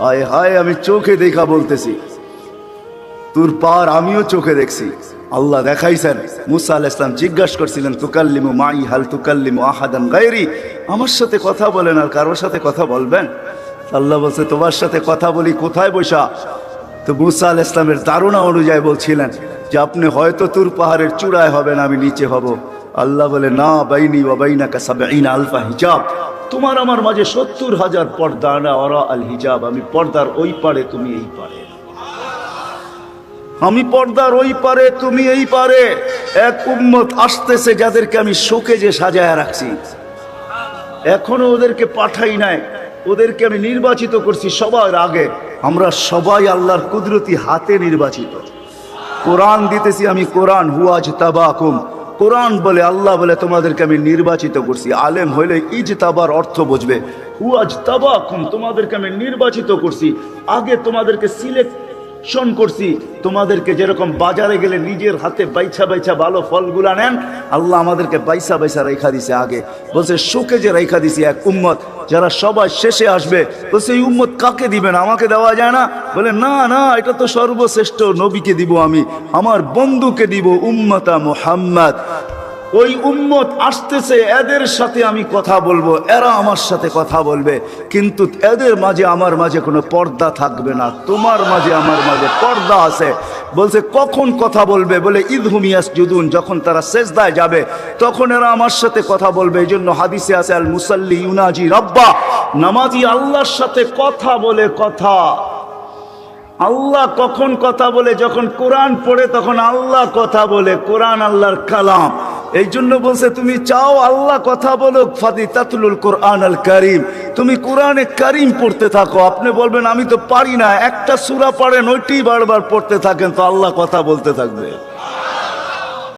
হায় হায়, আমি চোখে দেখা বলতেছি। তোর পার আমিও চোখে দেখছি। আল্লাহ দেখাইছেন। মুসা আল ইসলাম জিজ্ঞাসা করছিলেন, তুকাল্লিমু মাই, হাল তুকাল্লিমু আহাদান গায়রি? আমার সাথে কথা বলেন আর কারোর সাথে কথা বলবেন? আল্লাহ বলছে, তোমার সাথে কথা বলি কোথায় বসা তো মুসা আল ইসলামের ধারণা অনুযায়ী বলছিলেন যে, আপনি হয়তো তুর পাহাড়ের চূড়ায় হবেন, আমি নিচে হব। আল্লাহ বলে, না, বাইনি ও বাইনা কাসাবাইনা আলফা হিজাব। তোমার আমার মাঝে সত্তর হাজার পর্দা না ওরা আল হিজাব, আমি পর্দার ওই পারে, তুমি এই পারে। আমি পর্দার ওই পারে, তুমি এই পারে। এক উম্মত আসতেছে যাদেরকে আমি শোকে যে সাজায় রাখছি। এখনও ওদেরকে পাঠাই নাই। ওদেরকে আমি নির্বাচিত করছি সবার আগে। আমরা সবাই আল্লাহর কুদরতি হাতে নির্বাচিত। কোরআন দিতেছি আমি কোরআন হুয়াজ তাবাকুম কোরআন বলে, আল্লাহ বলে, তোমাদেরকে আমি নির্বাচিত করছি। আলেম হইলে ইজ তাবার অর্থ বুঝবে। হুয়াজ তাবাকুম তোমাদেরকে আমি নির্বাচিত করছি। আগে তোমাদেরকে সিলেকশন করছি। তোমাদেরকে যেরকম বাজারে গেলে নিজের হাতে বাইছা বাইছা ভালো ফলগুলা নেন, আল্লাহ আমাদেরকে বাইসা বাইসা রেখা দিছে আগে। বলছে শোকে যে রেখা দিছে এক উম্মত, যারা সবাই শেষে আসবে, বলছে, এই উম্মত কাকে দিবেন আমাকে দেওয়া যায় না? বলে, না না, এটা তো সর্বশ্রেষ্ঠ নবীকে দিব আমি। আমার বন্ধুকে দিব উম্মতা মোহাম্মদ। ওই উম্মত আসতেছে, এদের সাথে আমি কথা বলব, এরা আমার সাথে কথা বলবে। কিন্তু এদের মাঝে, আমার মাঝে কোনো পর্দা থাকবে না। তোমার মাঝে, আমার মাঝে পর্দা আছে। বলছে, কখন কথা বলবে? বলে, ঈদ হুমিয়াস জুদুন যখন তারা সেজদায় যাবে, তখন এরা আমার সাথে কথা বলবে। এই জন্য হাদিসে আছে আল মুসাল্লি ইউনাজি রব্বা। নামাজি আল্লাহর সাথে কথা বলে কথা। আল্লাহ কখন কথা বলে? যখন কোরআন পড়ে তখন আল্লাহ কথা বলে। কোরআন আল্লাহর কালাম। এই জন্য বলছে, তুমি চাও আল্লাহ কথা বলো ফাদি তাতুল কোরআন আল করিম। তুমি কোরআনে করিম পড়তে থাকো। আপনি বলবেন, আমি তো পারি না। একটা সুরা পারেন ওইটি বারবার পড়তে থাকেন, তো আল্লাহ কথা বলতে থাকবে।